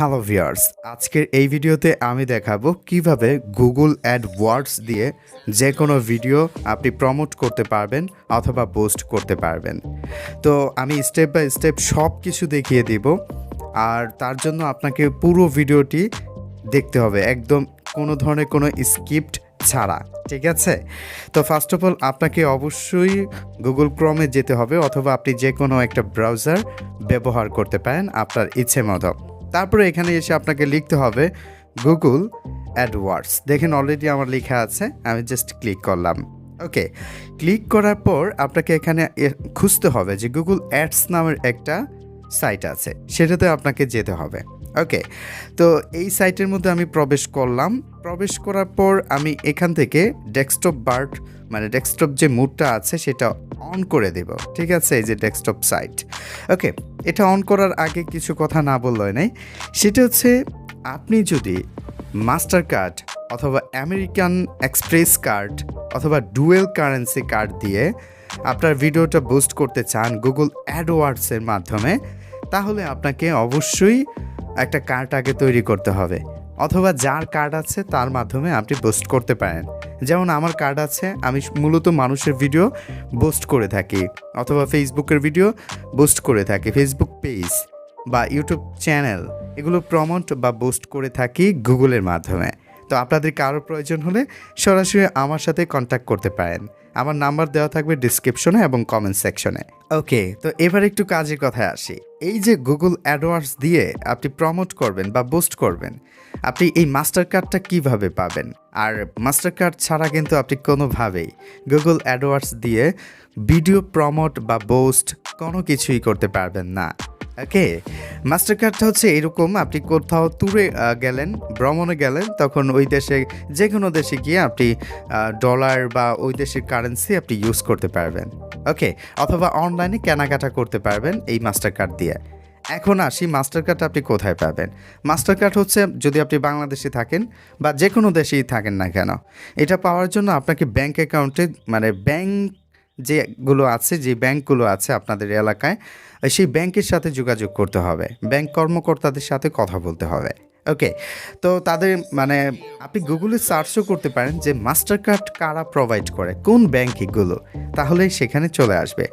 Hello viewers আজকের এই ভিডিওতে আমি দেখাবো কীভাবে গুগল অ্যাড ওয়ার্ডস দিয়ে যে কোনো ভিডিও আপনি প্রমোট করতে পারবেন অথবা পোস্ট করতে পারবেন। তো আমি স্টেপ বাই স্টেপ সব কিছু দেখিয়ে দিব। আর তার জন্য আপনাকে পুরো ভিডিওটি দেখতে হবে। একদম কোনো ধরনের কোনো স্ক্রিপ্ট ছাড়া, ঠিক আছে? তো ফার্স্ট অফ অল আপনাকে অবশ্যই গুগল ক্রমে যেতে হবে অথবা আপনি যে কোনো একটা ব্রাউজার ব্যবহার করতে পারেন আপনার ইচ্ছে মতো। তারপরে এখানে এসে আপনাকে লিখতে হবে গুগল অ্যাডওয়ার্ডস দেখেন অলরেডি আমার লেখা আছে, আমি জাস্ট ক্লিক করলাম। ওকে ক্লিক করার পর আপনাকে এখানে খুঁজতে হবে যে গুগল অ্যাডস নামের একটা সাইট আছে, সেটাতে আপনাকে যেতে হবে। ওকে তো এই সাইটের মধ্যে আমি প্রবেশ করলাম। প্রবেশ করার পর আমি এখান থেকে ডেস্কটপ বার্ড মানে ডেস্কটপ যে মুডটা আছে সেটা অন করে দেব। ঠিক আছে? এই যে ডেস্কটপ সাইট ওকে এটা অন করার আগে কিছু কথা না বললেই নাই। সেটা হচ্ছে আপনি যদি মাস্টার কার্ড অথবা আমেরিকান এক্সপ্রেস কার্ড অথবা ডুয়েল কারেন্সি কার্ড দিয়ে আপনার ভিডিওটা বুস্ট করতে চান গুগল অ্যাডওয়ার্ডসের মাধ্যমে, তাহলে আপনাকে অবশ্যই একটা কার্ড আগে তৈরি করতে হবে। অথবা যার কার্ড আছে তার মাধ্যমে আপনি পোস্ট করতে পারেন। যেমন আমার কার্ড আছে, আমি মূলত মানুষের ভিডিও পোস্ট করে থাকি। অথবা ফেসবুকের ভিডিও পোস্ট করে থাকি, ফেসবুক পেজ বা ইউটিউব চ্যানেল। এগুলো প্রমোট বা পোস্ট করে থাকি গুগলের মাধ্যমে। তো আপনাদের কারও প্রয়োজন হলে সরাসরি আমার সাথে কন্ট্যাক্ট করতে পারেন। আমার নাম্বার দেওয়া থাকবে ডিসক্রিপশনে এবং কমেন্ট সেকশনে ওকে তো এবার একটু কাজের কথায় আসি। এই যে গুগল অ্যাডওয়ার্ডস দিয়ে আপনি প্রমোট করবেন বা বুস্ট করবেন, আপনি এই মাস্টার কার্ডটা কীভাবে পাবেন? আর মাস্টার কার্ড ছাড়া কিন্তু আপনি কোনোভাবেই গুগল অ্যাডওয়ার্ডস দিয়ে ভিডিও প্রমোট বা বোস্ট কোনো কিছুই করতে পারবেন না। ওকে মাস্টার কার্ডটা হচ্ছে এরকম, আপনি কোথাও ট্যুরে গেলেন, ভ্রমণে গেলেন, তখন ওই দেশে যে কোনো দেশে গিয়ে আপনি ডলার বা ওই দেশের কারেন্সি আপনি ইউজ করতে পারবেন। ওকে, অথবা অনলাইনে কেনাকাটা করতে পারবেন এই মাস্টার কার্ড দিয়ে। এখন আসি মাস্টার কার্ড আপনি কোথায় পাবেন? মাস্টার কার্ড হচ্ছে, যদি আপনি বাংলাদেশে থাকেন, বা যে কোনো দেশেই থাকেন না কেন, এটা পাওয়ার জন্য আপনাকে ব্যাংক অ্যাকাউন্টে মানে ব্যাংক যেগুলো আছে, যে ব্যাংকগুলো আছে আপনাদের এলাকায়, সেই ব্যাংকের সাথে যোগাযোগ করতে হবে। ব্যাংক কর্মকর্তাদের সাথে কথা বলতে হবে। ওকে? তো তাদের মানে আপনি গুগলে সার্চও করতে পারেন যে মাস্টার কার্ড কারা প্রোভাইড করে, কোন ব্যাংক এগুলো তাহলেই সেখানে চলে আসবে।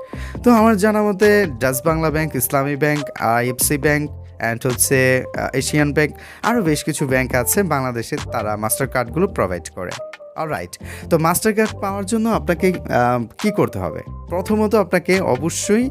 তো আমার জানা মতে Dutch Bangla bank, Islami bank, IFC bank, and হচ্ছে এশিয়ান ব্যাংক, আরও বেশ কিছু ব্যাংক আছে বাংলাদেশে তারা মাস্টার কার্ডগুলো প্রোভাইড করে। অলরাইট তো মাস্টার কার্ড পাওয়ার জন্য আপনাকে কি করতে হবে? প্রথমত আপনাকে অবশ্যই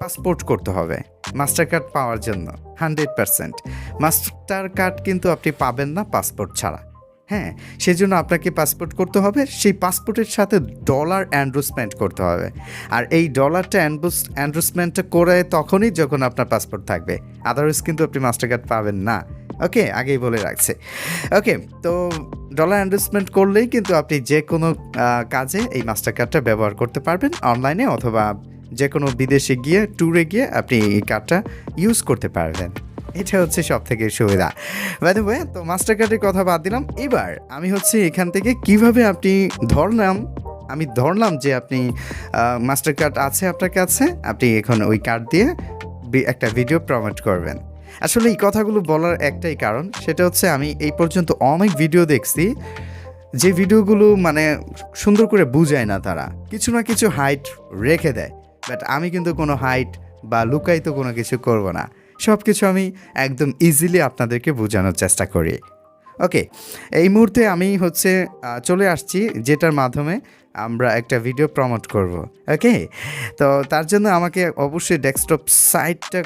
পাসপোর্ট করতে হবে মাস্টার কার্ড পাওয়ার জন্য হান্ড্রেড পারসেন্ট মাস্টার কার্ড কিন্তু আপনি পাবেন না পাসপোর্ট ছাড়া। হ্যাঁ সেজন্য আপনাকে পাসপোর্ট করতে হবে। সেই পাসপোর্টের সাথে ডলার অ্যান্ড্রোসমেন্ট করতে হবে। আর এই ডলারটা অ্যান্ড্রোস অ্যান্ড্রোসমেন্টটা করে তখনই যখন আপনার পাসপোর্ট থাকবে। আদারওয়াইজ কিন্তু আপনি মাস্টার কার্ড পাবেন না। ওকে আগেই বলে রাখছে। ওকে তো ডলার অ্যান্ড্রোসমেন্ট করলেই কিন্তু আপনি যে কোনো কাজে এই মাস্টার কার্ডটা ব্যবহার করতে পারবেন অনলাইনে অথবা যে কোনো বিদেশে গিয়ে ট্যুরে গিয়ে আপনি এই কার্ডটা ইউজ করতে পারবেন। এটা হচ্ছে সব থেকে সুবিধা। বাই দ্য ওয়ে তো মাস্টার কার্ডের কথা বাদ দিলাম। এবার আমি হচ্ছে এখান থেকে কীভাবে আপনি ধরলাম, আমি ধরলাম যে আপনি মাস্টার কার্ড আছে আপনার কাছে, আপনি এখন ওই কার্ড দিয়ে একটা ভিডিও প্রমোট করবেন। আসলে এই কথাগুলো বলার একটাই কারণ, সেটা হচ্ছে আমি এই পর্যন্ত অনেক ভিডিও দেখছি, যে ভিডিওগুলো মানে সুন্দর করে বুঝায় না তারা। কিছু না কিছু হাইট রেখে দেয় বাট আমি কিন্তু কোনো হাইট বা লুকায়িত কোনো কিছু করব না। সব কিছু আমি একদম ইজিলি আপনাদেরকে বোঝানোর চেষ্টা করি। ওকে এই মুহূর্তে আমি হচ্ছে চলে আসছি, যেটার মাধ্যমে আমরা একটা ভিডিও প্রমোট করব। ওকে তো তার জন্য আমাকে অবশ্যই ডেস্কটপ সাইটটা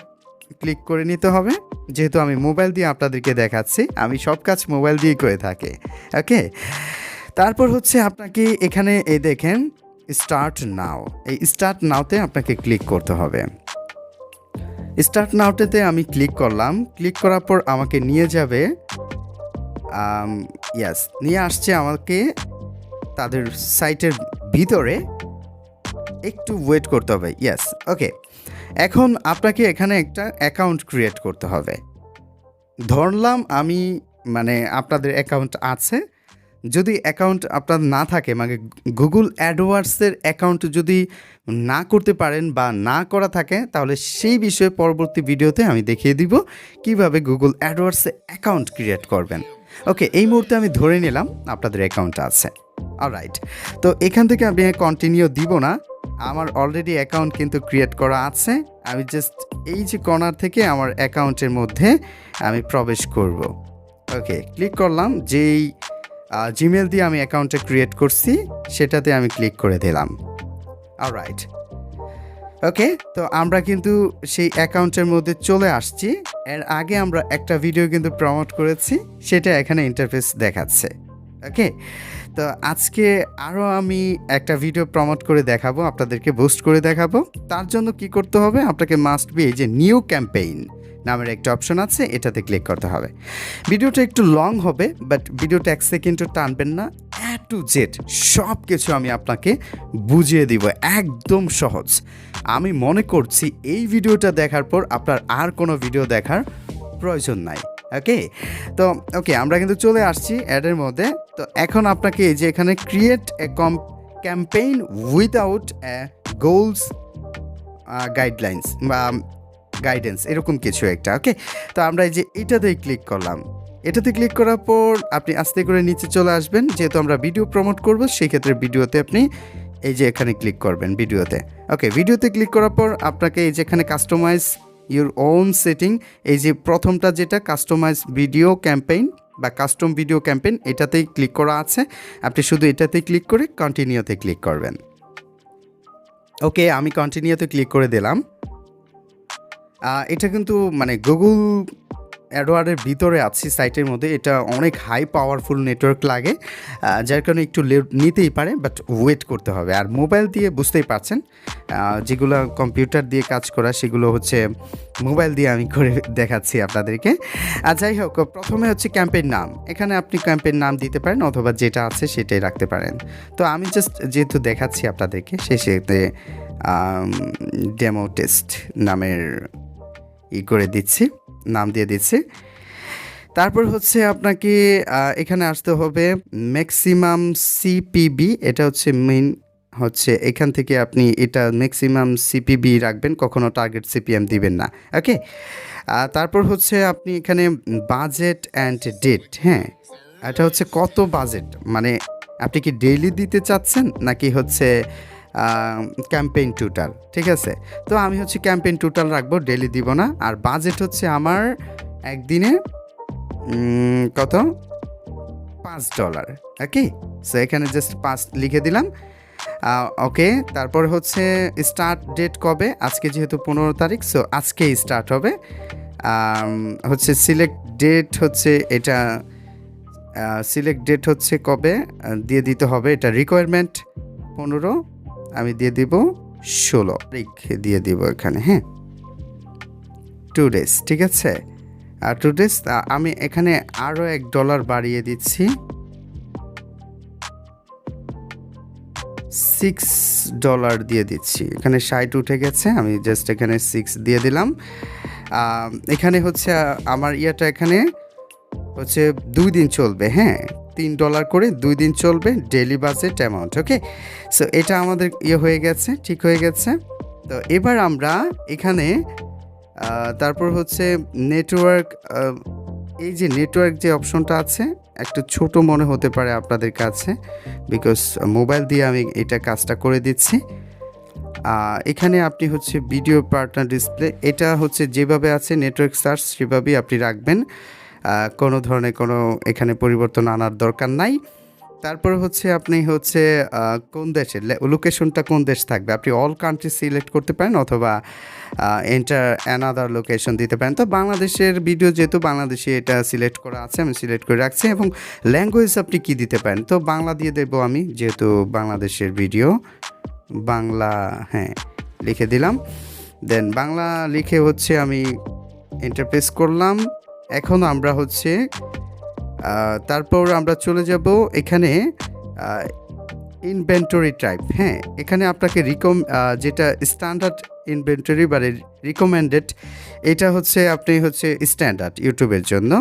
ক্লিক করে নিতে হবে। যেহেতু আমি মোবাইল দিয়ে আপনাদেরকে দেখাচ্ছি, আমি সব কাজ মোবাইল দিয়েই করে থাকি। ওকে তারপর হচ্ছে আপনাকে এখানে এই দেখেন স্টার্ট নাও এই স্টার্ট নাওতে আপনাকে ক্লিক করতে হবে। স্টার্ট নাওটেতে আমি ক্লিক করলাম। ক্লিক করার পর আমাকে নিয়ে যাবে। ইয়াস নিয়ে আসছে আমাকে তাদের সাইটের ভিতরে। একটু ওয়েট করতে হবে ইয়াস ওকে এখন আপনাকে এখানে একটা অ্যাকাউন্ট ক্রিয়েট করতে হবে। ধরলাম আমি মানে আপনাদের অ্যাকাউন্ট আছে। যদি অ্যাকাউন্ট আপনার না থাকে মানে গুগল অ্যাডওয়ার্ডসের অ্যাকাউন্ট যদি না করতে পারেন বা না করা থাকে, তাহলে সেই বিষয়ে পরবর্তী ভিডিওতে আমি দেখিয়ে দিব কীভাবে গুগল অ্যাডওয়ার্ডসে অ্যাকাউন্ট ক্রিয়েট করবেন। ওকে এই মুহূর্তে আমি ধরে নিলাম আপনাদের অ্যাকাউন্ট আছে। রাইট তো এখান থেকে আমি কন্টিনিউ দিব না। আমার অলরেডি অ্যাকাউন্ট কিন্তু ক্রিয়েট করা আছে। আমি জাস্ট এই যে কর্নার থেকে আমার অ্যাকাউন্টের মধ্যে আমি প্রবেশ করব। ওকে ক্লিক করলাম, যেই জিমেল দিয়ে আমি অ্যাকাউন্টটা ক্রিয়েট করছি, সেটাতে আমি ক্লিক করে দিলাম। রাইট ওকে তো আমরা কিন্তু সেই অ্যাকাউন্টের মধ্যে চলে আসছি। এর আগে আমরা একটা ভিডিও কিন্তু প্রমোট করেছি, সেটা এখানে ইন্টারফেস দেখাচ্ছে। ওকে তো আজকে আরও আমি একটা ভিডিও প্রমোট করে দেখাবো, আপনাদেরকে বুস্ট করে দেখাবো। তার জন্য কি করতে হবে? আপনাকে মাস্ট বি এই যে নিউ ক্যাম্পেইন নামের একটা অপশন আছে, এটাতে ক্লিক করতে হবে। ভিডিওটা একটু লং হবে বাট ভিডিওটা এক সেকেন্ডও টানবেন না। এ টু জেড সব কিছু আমি আপনাকে বুঝিয়ে দিব, একদম সহজ। আমি মনে করছি এই ভিডিওটা দেখার পর আপনার আর কোনো ভিডিও দেখার প্রয়োজন নাই ওকে তো ওকে আমরা কিন্তু চলে আসছি অ্যাডের মধ্যে। তো এখন আপনাকে এই যে এখানে ক্রিয়েট এ কম ক্যাম্পেইন উইদাউট গোলস গাইডলাইন্স বা গাইডেন্স এরকম কিছু একটা ওকে তো আমরা এই যে এটাতেই ক্লিক করলাম। এটাতে ক্লিক করার পর আপনি আস্তে করে নিচে চলে আসবেন। যেহেতু আমরা ভিডিও প্রমোট করব সেই ক্ষেত্রে ভিডিওতে আপনি এই যে এখানে ক্লিক করবেন ভিডিওতে ওকে ভিডিওতে ক্লিক করার পর আপনাকে এই যে এখানে কাস্টমাইজ ইউর ওন সেটিং এই যে প্রথমটা যেটা কাস্টমাইজ ভিডিও ক্যাম্পেইন বা কাস্টম ভিডিও ক্যাম্পেইন এটাতেই ক্লিক করা আছে। আপনি শুধু এটাতেই ক্লিক করে কন্টিনিউতে ক্লিক করবেন। ওকে আমি কন্টিনিউতে ক্লিক করে দিলাম। এটা কিন্তু মানে গুগল অ্যাডওয়ার্ডের ভিতরে আছি সাইটের মধ্যে। এটা অনেক হাই পাওয়ারফুল নেটওয়ার্ক লাগে যার কারণে একটু লে- নিতেই পারে বাট ওয়েট করতে হবে। আর মোবাইল দিয়ে বুঝতেই পারছেন যেগুলো কম্পিউটার দিয়ে কাজ করা, সেগুলো হচ্ছে মোবাইল দিয়ে আমি করে দেখাচ্ছি আপনাদেরকে। আর যাই হোক, প্রথমে হচ্ছে ক্যাম্পের নাম। এখানে আপনি ক্যাম্পের নাম দিতে পারেন, অথবা যেটা আছে সেটাই রাখতে পারেন। তো আমি জাস্ট যেহেতু দেখাচ্ছি আপনাদেরকে শেষেতে ডেমো টেস্ট নামের ই করে দিচ্ছি, নাম দিয়ে দিচ্ছি। তারপর হচ্ছে আপনাকে এখানে আসতে হবে ম্যাক্সিমাম সিপিবি এটা হচ্ছে মেইন হচ্ছে এখান থেকে আপনি এটা ম্যাক্সিমাম সিপিবি রাখবেন, কখনো টার্গেট সিপিএম দিবেন না ওকে তারপর হচ্ছে আপনি এখানে বাজেট অ্যান্ড ডেট হ্যাঁ? এটা হচ্ছে কত বাজেট মানে আপনি কি ডেইলি দিতে চাচ্ছেন, নাকি হচ্ছে ক্যাম্পেইন টোটাল ঠিক আছে? তো আমি হচ্ছে ক্যাম্পেইন টোটাল রাখব ডেলি দিব না। আর বাজেট হচ্ছে আমার একদিনে কত? পাঁচ ডলার ওকে সো এখানে জাস্ট পাঁচ লিখে দিলাম। ওকে তারপর হচ্ছে স্টার্ট ডেট কবে? আজকে যেহেতু পনেরো তারিখ সো আজকেই স্টার্ট হবে। হচ্ছে সিলেক্ট ডেট হচ্ছে এটা সিলেক্ট ডেট হচ্ছে কবে? দিয়ে দিতে হবে, এটা রিকোয়ারমেন্ট পনেরো। আমি দিয়ে দিব ষোলো। তারিখ দিয়ে দিব এখানে হ্যাঁ? টু ডেজ ঠিক আছে? আর টু ডেজ আমি এখানে আরও এক ডলার বাড়িয়ে দিচ্ছি। সিক্স ডলার দিয়ে দিচ্ছি। এখানে ষাট উঠে গেছে, আমি জাস্ট এখানে সিক্স দিয়ে দিলাম। এখানে হচ্ছে, আমার ইয়েটা এখানে হচ্ছে দুই দিন চলবে হ্যাঁ? তিন ডলার করে দুই দিন চলবে daily budget amount, okay? So এটা আমাদের ইয়ে হয়ে গেছে, ঠিক হয়ে গেছে। তো এবার আমরা এখানে তারপর হচ্ছে নেটওয়ার্ক এই যে নেটওয়ার্ক যে অপশনটা আছে, একটু ছোট মনে হতে পারে আপনাদের কাছে বিকজ মোবাইল দিয়ে আমি এটা কাজটা করে দিচ্ছি। এখানে আপনি হচ্ছে ভিডিও পার্টনার ডিসপ্লে এটা হচ্ছে যেভাবে আছে নেটওয়ার্ক সার্চ সেভাবেই আপনি রাখবেন। কোনো ধরনের কোনো এখানে পরিবর্তন আনার দরকার নাই। তারপর হচ্ছে আপনি হচ্ছে কোন দেশের লোকেশনটা কোন দেশ থাকবে? আপনি অল কান্ট্রি সিলেক্ট করতে পারেন অথবা এন্টার অ্যানাদার লোকেশন দিতে পারেন। তো বাংলাদেশের ভিডিও যেহেতু বাংলাদেশে এটা সিলেক্ট করা আছে, আমি সিলেক্ট করে রাখছি এবং ল্যাঙ্গুয়েজ আপনি কি দিতে পারেন? তো বাংলা দিয়ে দেবো আমি, যেহেতু বাংলাদেশের ভিডিও বাংলা হ্যাঁ লিখে দিলাম। দেন বাংলা লিখে হচ্ছে আমি ইন্টারপ্রেস করলাম। এখন আমরা হচ্ছে তারপর আমরা চলে যাব এখানে ইনভেন্টরি টাইপ হ্যাঁ এখানে আপনাকে রিকম যেটা স্ট্যান্ডার্ড ইনভেন্টরি বা রিকমেন্ডেড এটা হচ্ছে আপনি হচ্ছে স্ট্যান্ডার্ড ইউটিউবের জন্য।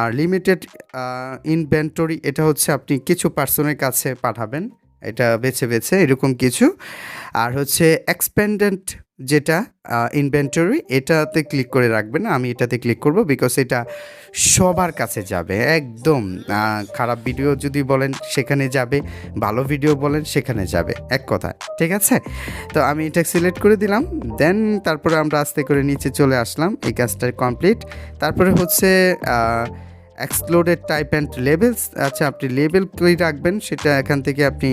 আর লিমিটেড ইনভেন্টরি এটা হচ্ছে আপনি কিছু পার্সনের কাছে পাঠাবেন, এটা বেছে বেছে এরকম কিছু। আর হচ্ছে এক্সপেন্ডেন্ট যেটা ইনভেন্টরি এটাতে ক্লিক করে রাখবেন। আমি এটাতে ক্লিক করব বিকজ এটা সবার কাছে যাবে। একদম খারাপ ভিডিও যদি বলেন সেখানে যাবে, ভালো ভিডিও বলেন সেখানে যাবে। এক কথা, ঠিক আছে? তো আমি এটা সিলেক্ট করে দিলাম দেন তারপরে আমরা আস্তে করে নিচে চলে আসলাম, এই কাজটা কমপ্লিট তারপরে হচ্ছে এক্সপ্লোডেড টাইপ অ্যান্ড লেবেলস আচ্ছা আপনি লেবেল কী রাখবেন সেটা এখান থেকে আপনি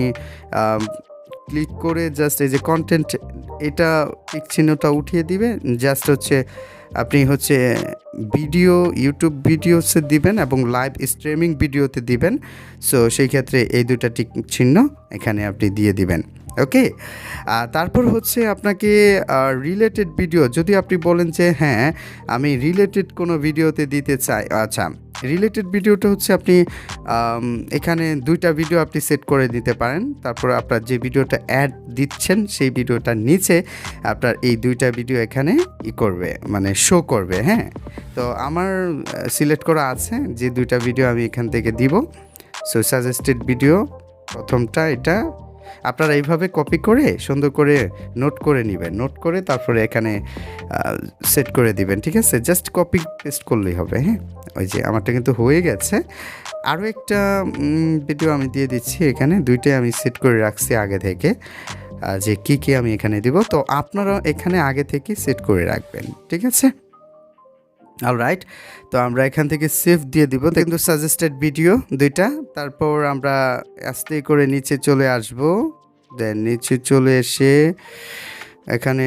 ক্লিক করে জাস্ট এই যে কন্টেন্ট এটা টিক উঠিয়ে দিবে। জাস্ট হচ্ছে আপনি হচ্ছে ভিডিও ইউটিউব ভিডিওসে দিবেন এবং লাইভ স্ট্রিমিং ভিডিওতে দিবেন। সো সেই ক্ষেত্রে এই দুটা টিক চিহ্ন এখানে আপনি দিয়ে দিবেন। ওকে তারপর হচ্ছে আপনাকে রিলেটেড ভিডিও যদি আপনি বলেন যে হ্যাঁ আমি রিলেটেড কোনো ভিডিওতে দিতে চাই। আচ্ছা রিলেটেড ভিডিওটা হচ্ছে আপনি এখানে দুইটা ভিডিও আপনি সেট করে দিতে পারেন। তারপর আপনার যে ভিডিওটা অ্যাড দিচ্ছেন, সেই ভিডিওটার নিচে আপনার এই দুইটা ভিডিও এখানে ই করবে মানে শো করবে হ্যাঁ? তো আমার সিলেক্ট করা আছে যে দুইটা ভিডিও আমি এখান থেকে দিব। সো সাজেস্টেড ভিডিও প্রথমটা এটা আপনারা এইভাবে কপি করে সুন্দর করে নোট করে নেবেন। নোট করে তারপরে এখানে সেট করে দিবেন, ঠিক আছে? জাস্ট কপি পেস্ট করলেই হবে হ্যাঁ? ওই যে আমারটা কিন্তু হয়ে গেছে। আরও একটা ভিডিও আমি দিয়ে দিচ্ছি এখানে। দুইটাই আমি সেট করে রাখছি আগে থেকে যে কি কি আমি এখানে দিব। তো আপনারা এখানে আগে থেকে সেট করে রাখবেন, ঠিক আছে? রাইট তো আমরা এখান থেকে সেভ দিয়ে দিব। তো কিন্তু সাজেস্টেড ভিডিও দুইটা। তারপর আমরা আস্তে করে নিচে চলে আসব। দেন নিচে চলে এসে এখানে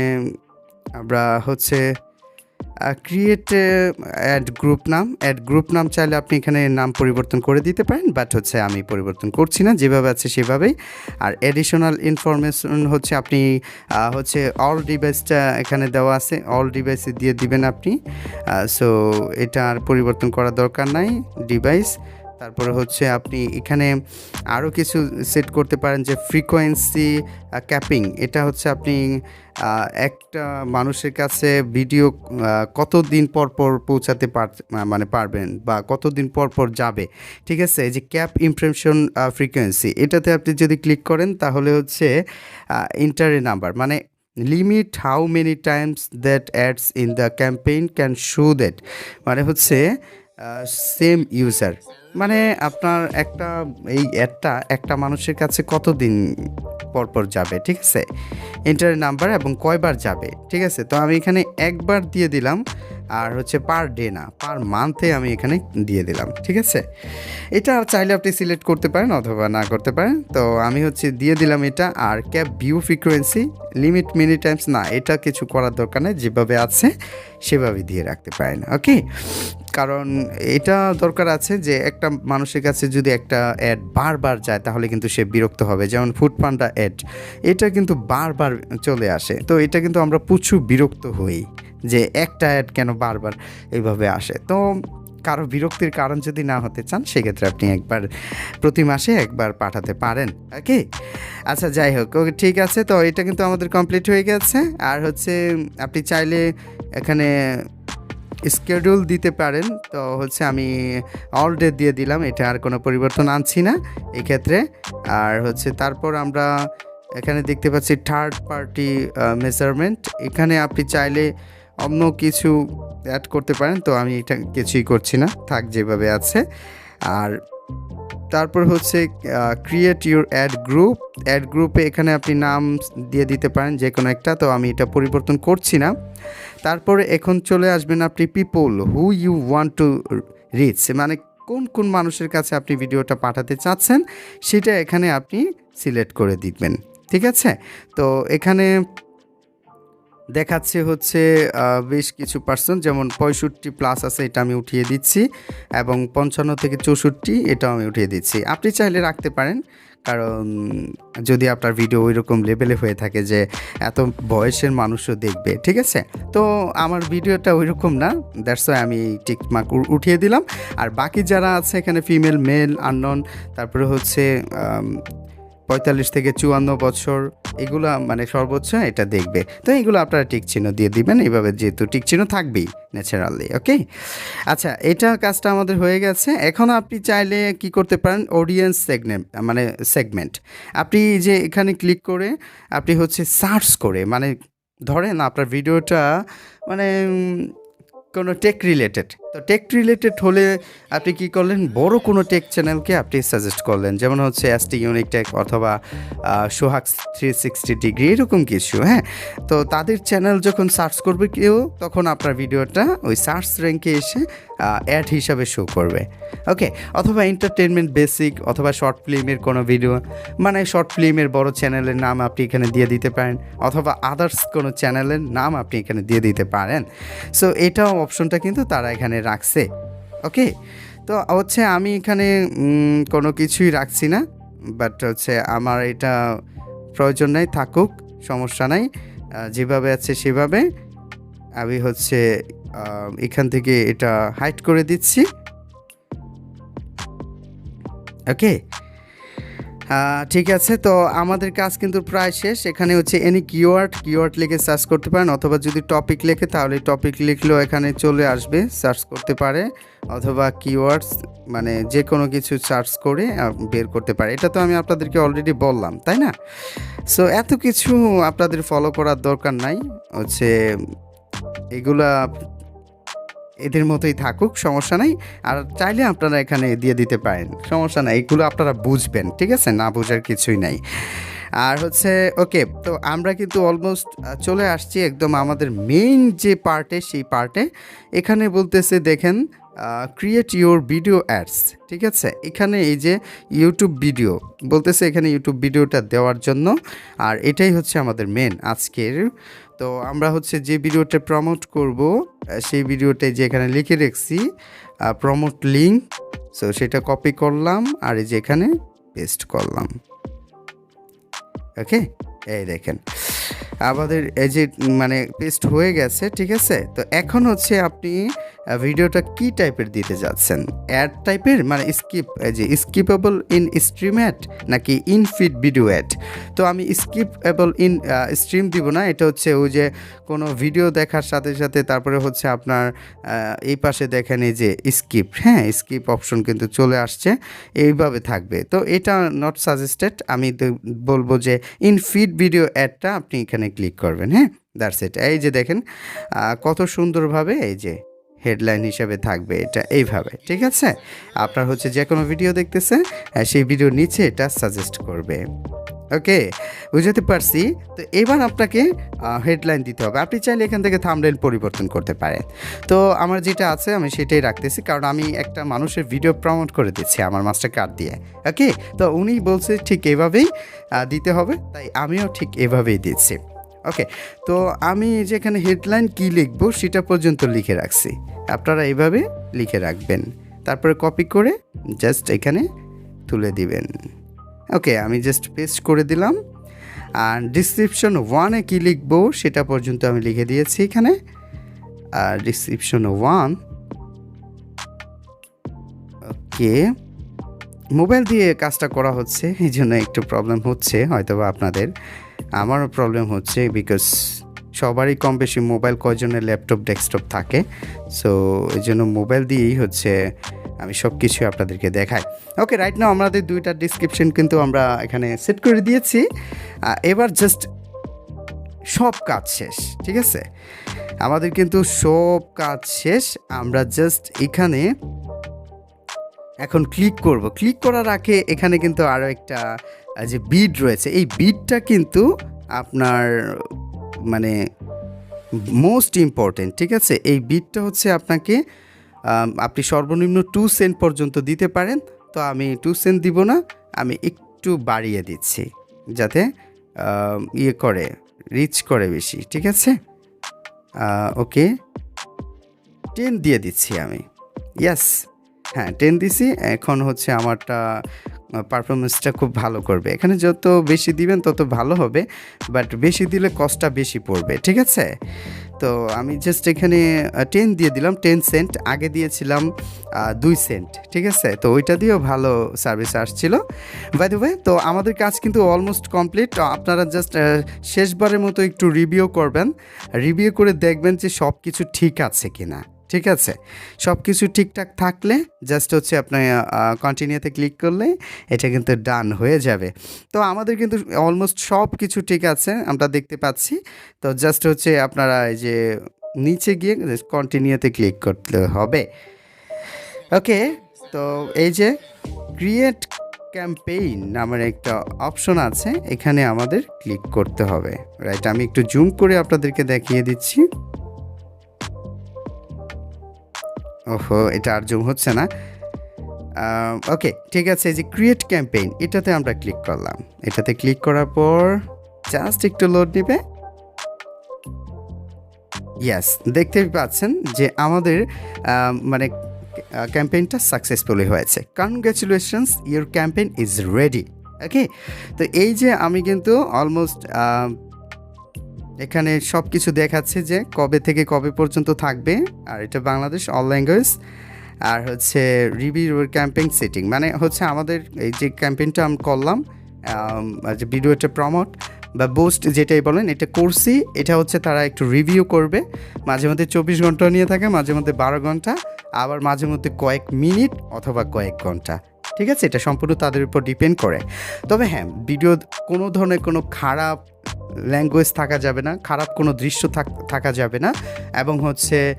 আমরা হচ্ছে ক্রিয়েট অ্যাড গ্রুপ নাম অ্যাড গ্রুপ নাম চাইলে আপনি এখানে নাম পরিবর্তন করে দিতে পারেন বাট হচ্ছে আমি পরিবর্তন করছি না, যেভাবে আছে সেভাবেই। আর অ্যাডিশনাল ইনফরমেশন হচ্ছে আপনি হচ্ছে অল ডিভাইসটা এখানে দেওয়া আছে অল ডিভাইসে দিয়ে দিবেন আপনি। সো এটা আর পরিবর্তন করার দরকার নাই ডিভাইস তারপরে হচ্ছে আপনি এখানে আরও কিছু সেট করতে পারেন যে ফ্রিকোয়েন্সি ক্যাপিং এটা হচ্ছে আপনি একটা মানুষের কাছে ভিডিও কত দিন পর পর পৌঁছাতে পার মানে পারবেন বা কতদিন পর পর যাবে। ঠিক আছে? যে ক্যাপ ইমপ্রেশন ফ্রিকোয়েন্সি এটাতে আপনি যদি ক্লিক করেন তাহলে হচ্ছে ইন্টারে নাম্বার মানে limit how many times that ads in the campaign can show that মানে হচ্ছে সেম ইউজার মানে আপনার একটা, এই অ্যাডটা একটা মানুষের কাছে কতদিন পর পর যাবে, ঠিক আছে? এন্টার নাম্বার এবং কয়বার যাবে, ঠিক আছে? তো আমি এখানে একবার দিয়ে দিলাম। আর হচ্ছে পার ডে না পার মান্থে আমি এখানে দিয়ে দিলাম, ঠিক আছে? এটা চাইলে আপনি সিলেক্ট করতে পারেন অথবা না করতে পারেন। তো আমি হচ্ছে দিয়ে দিলাম এটা, আর cap view frequency limit many times না, এটা কিছু করার দরকার নেই, যেভাবে আছে সেভাবে দিয়ে রাখতে পারেন ওকে কারণ এটা দরকার আছে যে একটা মানুষের কাছে যদি একটা অ্যাড বারবার যায়, তাহলে কিন্তু সে বিরক্ত হবে। যেমন ফুড পান্ডা অ্যাড এটা কিন্তু বারবার চলে আসে। তো এটা কিন্তু আমরা প্রচুর বিরক্ত হই যে একটা অ্যাড কেন বারবার এইভাবে আসে। তো কারও বিরক্তির কারণ যদি না হতে চান, সেক্ষেত্রে আপনি একবার প্রতি মাসে একবার পাঠাতে পারেন, ওকে? আচ্ছা যাই হোক, ওকে, ঠিক আছে, তো এটা কিন্তু আমাদের কমপ্লিট হয়ে গেছে। আর হচ্ছে, আপনি চাইলে এখানে স্কেডিউল দিতে পারেন, তো হচ্ছে আমি অল ডে দিয়ে দিলাম, এটা আর কোনো পরিবর্তন আনছি না এক্ষেত্রে। আর হচ্ছে, তারপর আমরা এখানে দেখতে পাচ্ছি থার্ড পার্টি মেজারমেন্ট এখানে আপনি চাইলে অন্য কিছু অ্যাড করতে পারেন, তো আমি এটা কিছুই করছি না, থাক যেভাবে আছে। আর তারপর হচ্ছে create your ad group ad গ্রুপে এখানে আপনি নাম দিয়ে দিতে পারেন যে কোনো একটা, তো আমি এটা পরিবর্তন করছি না। তারপরে এখন চলে আসবেন আপনি people who you want to reach মানে কোন কোন মানুষের কাছে আপনি ভিডিওটা পাঠাতে চাচ্ছেন, সেটা এখানে আপনি সিলেক্ট করে দিবেন। ঠিক আছে? তো এখানে দেখাচ্ছে হচ্ছে বেশ কিছু পার্সন যেমন পঁয়ষট্টি প্লাস আছে, এটা আমি উঠিয়ে দিচ্ছি এবং পঞ্চান্ন থেকে চৌষট্টি, এটাও আমি উঠিয়ে দিচ্ছি। আপনি চাইলে রাখতে পারেন, কারণ যদি আপনার ভিডিও ওই রকম লেভেলে হয়ে থাকে যে এত বয়সের মানুষও দেখবে, ঠিক আছে? তো আমার ভিডিওটা ওই রকম না দ্যাটস ওয়াই আমি টিক মার্ক উঠিয়ে দিলাম। আর বাকি যারা আছে এখানে ফিমেল মেল আননন তারপরে হচ্ছে পঁয়তাল্লিশ থেকে চুয়ান্ন বছর, এগুলো মানে সর্বোচ্চ এটা দেখবে। তো এগুলো আপনারা টিক চিহ্ন দিয়ে দিবেন, এইভাবে যেহেতু টিক চিহ্ন থাকবেই ন্যাচারালি, ওকে? আচ্ছা এটা কাজটা আমাদের হয়ে গেছে। এখন আপনি চাইলে কি করতে পারেন অডিয়েন্স সেগমেন্ট মানে সেগমেন্ট আপনি যে এখানে ক্লিক করে আপনি হচ্ছে সার্চ করে মানে ধরেন আপনার ভিডিওটা মানে কোনো টেক রিলেটেড তো টেক রিলেটেড হলে আপনি কি করলেন? বড় কোনো টেক চ্যানেলকে আপনি সাজেস্ট করলেন? যেমন হচ্ছে এস টি ইউনিক টেক অথবা সোহাগ থ্রি সিক্সটি ডিগ্রি এরকম কিছু হ্যাঁ? তো তাদের চ্যানেল যখন সার্চ করবে কেউ, তখন আপনার ভিডিওটা ওই সার্চ র্যাঙ্কে এসে অ্যাড হিসাবে শো করবে। ওকে অথবা এন্টারটেনমেন্ট বেসিক অথবা শর্ট ফিল্মের কোনো ভিডিও মানে শর্ট ফিল্মের বড় চ্যানেলের নাম আপনি এখানে দিয়ে দিতে পারেন, অথবা আদার্স কোনো চ্যানেলের নাম আপনি এখানে দিয়ে দিতে পারেন। সো এটাও অপশনটা কিন্তু তারা এখানে রাখছে, ওকে? তো হচ্ছে আমি এখানে কোনো কিছুই রাখছি না বাট হচ্ছে আমার এটা প্রয়োজন নাই, থাকুক, সমস্যা নাই যেভাবে আছে সেভাবে আমি হচ্ছে এখান থেকে এটা হাইট করে দিচ্ছি, ওকে? ঠিক আছে, তো আমাদের কাজ কিন্তু প্রায় শেষ। এখানে হচ্ছে এনি কিওয়ার্ড কিওয়ার্ড লিখে সার্চ করতে পারেন, অথবা যদি টপিক লেখে, তাহলে টপিক লিখলেও এখানে চলে আসবে সার্চ করতে পারে, অথবা কিওয়ার্ডস মানে যে কোনো কিছু সার্চ করে বের করতে পারে। এটা তো আমি আপনাদেরকে অলরেডি বললাম, তাই না? সো এত কিছু আপনাদের ফলো করার দরকার নাই। হচ্ছে, এগুলা এদের মতোই থাকুক, সমস্যা নাই। আর চাইলে আপনারা এখানে দিয়ে দিতে পারেন, সমস্যা নাই। এগুলো আপনারা বুঝবেন, ঠিক আছে? না বোঝার কিছুই নাই। আর হচ্ছে, ওকে, তো আমরা কিন্তু অলমোস্ট চলে আসছি একদম আমাদের মেইন যে পার্টে সেই পার্টে এখানে বলতেছে, দেখেন ক্রিয়েট ইউর ভিডিও অ্যাডস ঠিক আছে? এখানে এই যে ইউটিউব ভিডিও বলতেছে এখানে ইউটিউব ভিডিওটা দেওয়ার জন্য। আর এটাই হচ্ছে আমাদের মেন আজকের তো আমরা হচ্ছে যে ভিডিওটা প্রমোট করব সেই ভিডিওটাই যে এখানে লিখে রেখেছি প্রমোট লিঙ্ক সো সেটা কপি করলাম আর এই যে এখানে পেস্ট করলাম। ওকে এই দেখেন। আমাদের এই যে মানে পেস্ট হয়ে গেছে, ঠিক আছে? তো এখন হচ্ছে আপনি ভিডিওটা কি টাইপের দিতে যাচ্ছেন? অ্যাড টাইপের মানে স্কিপ যে স্কিপেবল ইন স্ট্রিম অ্যাড নাকি ইন ফিড ভিডিও অ্যাড তো আমি স্কিপেবল ইন স্ট্রিম দিব না। এটা হচ্ছে ওই যে কোনো ভিডিও দেখার সাথে সাথে তারপরে হচ্ছে আপনার এই পাশে দেখেন এই যে স্কিপ হ্যাঁ স্কিপ অপশন কিন্তু চলে আসছে। এইভাবে থাকবে। তো এটা নট সাজেস্টেড আমি বলব যে ইন ফিড ভিডিও অ্যাডটা আপনি এখানে ক্লিক করবেন। হ্যাঁ দ্যাটস ইট এই যে দেখেন কত সুন্দরভাবে এই যে হেডলাইন হিসেবে থাকবে এটা এইভাবে, ঠিক আছে? আপনার হচ্ছে যে কোনো ভিডিও দেখতেছে সেই ভিডিওর নিচে এটা সাজেস্ট করবে। ওকে বুঝতে পারছি? তো এবার আপনাকে হেডলাইন দিতে হবে। আপনি চাইলে এখান থেকে থামলাইন পরিবর্তন করতে পারেন। তো আমার যেটা আছে, আমি সেটাই রাখতেছি, কারণ আমি একটা মানুষের ভিডিও প্রমোট করে দিচ্ছি আমার মাস্টার কার্ড দিয়ে। ওকে তো উনি বলছে ঠিক এভাবেই দিতে হবে, তাই আমিও ঠিক এভাবেই দিচ্ছি। ওকে তো আমি যেখানে হেডলাইন কি লিখব সেটা পর্যন্ত লিখে রাখছি। আপনারা এইভাবে লিখে রাখবেন। তারপরে কপি করে জাস্ট এখানে তুলে দিবেন। ওকে আমি জাস্ট পেস্ট করে দিলাম। আর ডিসক্রিপশন ওয়ানে কী লিখব সেটা পর্যন্ত আমি লিখে দিয়েছি এখানে। আর ডিসক্রিপশন ওয়ান ওকে মোবাইল দিয়ে কাজটা করা হচ্ছে, এই জন্য একটু প্রবলেম হচ্ছে হয়তো আপনাদের। আমারও প্রবলেম হচ্ছে বিকজ সবারই কম বেশি মোবাইল কয়জনের ল্যাপটপ ডেস্কটপ থাকে। সো এই জন্য মোবাইল দিয়েই হচ্ছে আমি সব কিছু আপনাদেরকে দেখাই। ওকে রাইট নাও আমাদের দুইটা ডিসক্রিপশন কিন্তু আমরা এখানে সেট করে দিয়েছি। এবার জাস্ট সব কাজ শেষ, ঠিক আছে? আমাদের কিন্তু সব কাজ শেষ। আমরা জাস্ট এখানে এখন ক্লিক করব। ক্লিক করার আগে এখানে কিন্তু আরও একটা যে বিড রয়েছে, এই বিডটা কিন্তু আপনার মানে মোস্ট ইম্পর্টেন্ট ঠিক আছে? এই বিটটা হচ্ছে আপনাকে আপনি সর্বনিম্ন টু সেন্ট পর্যন্ত দিতে পারেন। তো আমি টু সেন্ট দিব না, আমি একটু বাড়িয়ে দিচ্ছি, যাতে ইয়ে করে রিচ করে বেশি, ঠিক আছে? ওকে। টেন দিয়ে দিচ্ছি আমি। ইয়াস হ্যাঁ টেন দিছি, এখন হচ্ছে আমারটা পারফরমেন্সটা খুব ভালো করবে। এখানে যত বেশি দিবেন, তত ভালো হবে বাট বেশি দিলে কস্টটা বেশি পড়বে, ঠিক আছে? তো আমি জাস্ট এখানে টেন দিয়ে দিলাম টেন সেন্ট আগে দিয়েছিলাম দুই সেন্ট ঠিক আছে? তো ওইটা দিয়েও ভালো সার্ভিস আসছিল। বাই দ্য ওয়ে তো আমাদের কাজ কিন্তু অলমোস্ট কমপ্লিট আপনারা জাস্ট শেষবারের মতো একটু রিভিউ করবেন। রিভিউ করে দেখবেন যে সব কিছু ঠিক আছে কিনা। ঠিক আছে? সব কিছু ঠিকঠাক থাকলে জাস্ট হচ্ছে আপনি কন্টিনিউতে ক্লিক করলে এটা কিন্তু ডান হয়ে যাবে। তো আমাদের কিন্তু অলমোস্ট সব কিছু ঠিক আছে, আমরা দেখতে পাচ্ছি। তো জাস্ট হচ্ছে আপনারা এই যে নিচে গিয়ে কন্টিনিউতে ক্লিক করতে হবে। ওকে তো এই যে ক্রিয়েট ক্যাম্পেইন নামের একটা অপশন আছে, এখানে আমাদের ক্লিক করতে হবে। রাইট আমি একটু জুম করে আপনাদেরকে দেখিয়ে দিচ্ছি। ওহো, এটা আর জুম হচ্ছে না। ওকে, ঠিক আছে, এই যে ক্রিয়েট ক্যাম্পেইন এটাতে আমরা ক্লিক করলাম। এটাতে ক্লিক করার পর জাস্ট একটু লোড নেবে। ইয়াস দেখতে পাচ্ছেন যে আমাদের মানে ক্যাম্পেইনটা সাকসেসফুলি হয়েছে। Congratulations your campaign is ready okay তো এই যে আমি কিন্তু অলমোস্ট এখানে সব কিছু দেখাচ্ছে যে কবে থেকে কবে পর্যন্ত থাকবে, আর এটা বাংলাদেশ অল ল্যাঙ্গুয়েজ আর হচ্ছে রিভিউ ক্যাম্পেইন সেটিং মানে হচ্ছে আমাদের এই যে ক্যাম্পেইনটা আমি করলাম যে ভিডিওটা প্রমোট বা পোস্ট যেটাই বলেন, এটা করছি। এটা হচ্ছে তারা একটু রিভিউ করবে, মাঝে মধ্যে চব্বিশ ঘণ্টা নিয়ে থাকে, মাঝে মধ্যে বারো ঘণ্টা, আবার মাঝে মধ্যে কয়েক মিনিট অথবা কয়েক ঘণ্টা। ঠিক আছে? এটা সম্পূর্ণ তাদের উপর ডিপেন্ড করে। তবে হ্যাঁ ভিডিও কোনো ধরনের কোনো খারাপ ল্যাঙ্গুয়েজ থাকা যাবে না, খারাপ কোনো দৃশ্য থাক- যাবে না এবং হচ্ছে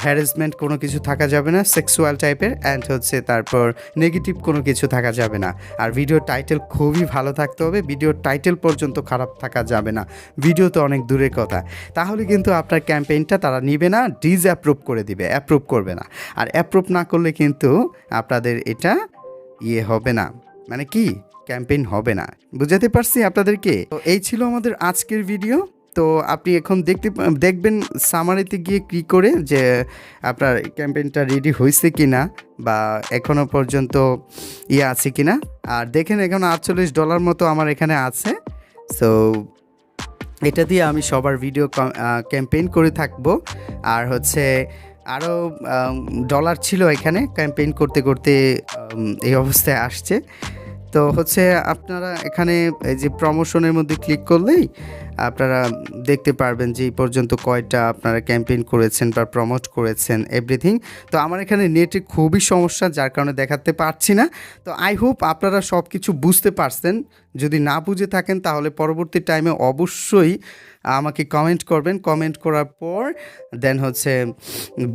হ্যারাসমেন্ট কোনো কিছু থাকা যাবে না সেক্সুয়াল টাইপের অ্যান্ড হচ্ছে তারপর নেগেটিভ কোনো কিছু থাকা যাবে না। আর ভিডিও টাইটেল খুবই ভালো থাকতে হবে ভিডিও টাইটেল পর্যন্ত খারাপ থাকা যাবে না। ভিডিও তো অনেক দূরের কথা। তাহলে কিন্তু আপনার ক্যাম্পেইনটা তারা নিবে না ডিজ অ্যাপ্রুভ করে দিবে অ্যাপ্রুভ করবে না। আর অ্যাপ্রুভ না করলে কিন্তু আপনাদের এটা ইয়ে হবে না। মানে কি? ক্যাম্পেইন হবে না। বুঝাতে পারছি আপনাদেরকে? তো এই ছিল আমাদের আজকের ভিডিও। তো আপনি এখন দেখতে দেখবেন সামারিতে গিয়ে কি করে যে আপনার ক্যাম্পেইনটা রেডি হয়েছে কি না বা এখনও পর্যন্ত ইয়ে আছে কি না আর দেখেন এখন আটচল্লিশ ডলার মতো আমার এখানে আছে। সো এটা দিয়ে আমি সবার ভিডিও ক্যাম্পেইন করে থাকব। আর হচ্ছে আরও ডলার ছিল এখানে ক্যাম্পেইন করতে করতে এই অবস্থায় আসছে। তো হচ্ছে আপনারা এখানে এই যে প্রমোশনের মধ্যে ক্লিক করলেই আপনারা দেখতে পারবেন যে এই পর্যন্ত কয়টা আপনারা ক্যাম্পেইন করেছেন বা প্রমোট করেছেন এভরিথিং তো আমার এখানে নেটে খুবই সমস্যা, যার কারণে দেখাতে পারছি না। তো আই হোপ আপনারা সব কিছু বুঝতে পারছেন। যদি না বুঝে থাকেন, তাহলে পরবর্তী টাইমে অবশ্যই আমাকে কমেন্ট করবেন। কমেন্ট করার পর দেন হচ্ছে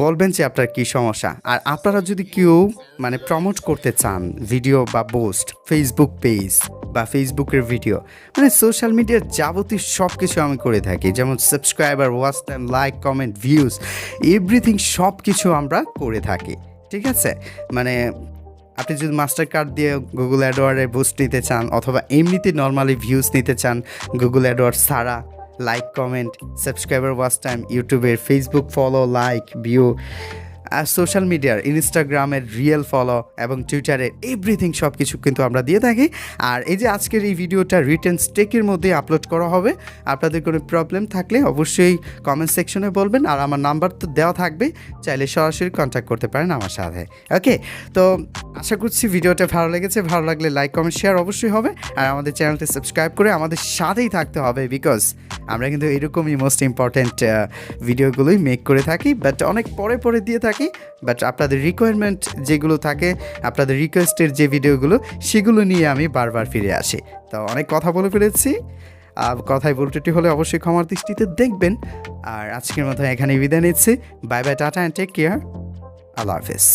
বলবেন যে আপনার কী সমস্যা। আর আপনারা যদি কেউ মানে প্রমোট করতে চান ভিডিও বা পোস্ট ফেসবুক পেজ বা ফেসবুকের ভিডিও মানে সোশ্যাল মিডিয়ার যাবতীয় সব কিছু আমি করে থাকি। যেমন subscriber watch time like comment views everything সব কিছু আমরা করে থাকি। ঠিক আছে? মানে আপনি যদি মাস্টার কার্ড দিয়ে গুগল অ্যাডওয়ার্ডে বুস্ট নিতে চান, অথবা এমনিতে নর্মালি ভিউজ নিতে চান গুগল অ্যাডওয়ার্ড ছাড়া like comment subscriber watch time ইউটিউবের ফেসবুক ফলো লাইক ভিউ আর সোশ্যাল মিডিয়ার ইনস্টাগ্রামের রিয়েল ফলো এবং টুইটারের এভরিথিং সব কিছু কিন্তু আমরা দিয়ে থাকি। আর এই যে আজকের এই ভিডিওটা রিটার্ন স্টেকের মধ্যে আপলোড করা হবে, আপনাদের কোনো প্রবলেম থাকলে অবশ্যই কমেন্ট সেকশনে বলবেন আর আমার নাম্বার তো দেওয়া থাকবে, চাইলে সরাসরি কন্ট্যাক্ট করতে পারেন আমার সাথে। ওকে তো আশা করছি ভিডিওটা ভালো লেগেছে, ভালো লাগলে লাইক কমেন্ট শেয়ার অবশ্যই হবে আর আমাদের চ্যানেলটি সাবস্ক্রাইব করে আমাদের সাথেই থাকতে হবে বিকজ আমরা কিন্তু এরকমই মোস্ট ইম্পর্ট্যান্ট ভিডিওগুলোই মেক করে থাকি বাট অনেক পরে পরে দিয়ে থাকি বাট আপনাদের রিকোয়ারমেন্ট যেগুলো থাকে, আপনাদের রিকোয়েস্টের যে ভিডিওগুলো সেগুলো নিয়ে আমি বারবার ফিরে আসি। তো অনেক কথা বলে ফেলেছি। আর কথায় ভুলটুটি হলে অবশ্যই ক্ষমার দৃষ্টিতে দেখবেন। আর আজকের মতো এখানে বিদায় নিচ্ছি। Bye bye tata and take care Allah হাফেজ।